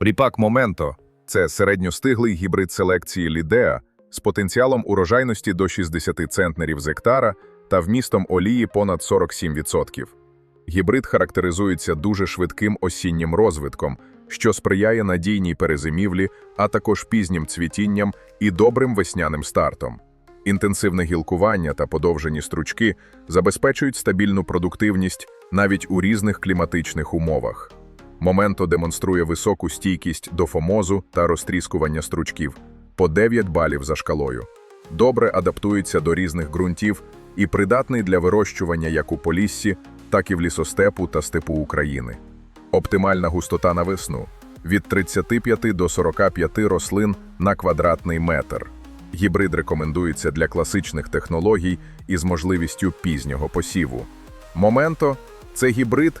Ріпак Моменто це середньостиглий гібрид селекції Лідеа з потенціалом урожайності до 60 центнерів з гектара та вмістом олії понад 47%. Гібрид характеризується дуже швидким осіннім розвитком, що сприяє надійній перезимівлі, а також пізнім цвітінням і добрим весняним стартом. Інтенсивне гілкування та подовжені стручки забезпечують стабільну продуктивність навіть у різних кліматичних умовах. Моменто демонструє високу стійкість до фомозу та розтріскування стручків по 9 балів за шкалою. Добре адаптується до різних ґрунтів і придатний для вирощування як у Поліссі, так і в лісостепу та степу України. Оптимальна густота на весну від 35 до 45 рослин на квадратний метр. Гібрид рекомендується для класичних технологій із можливістю пізнього посіву. Моменто це гібрид,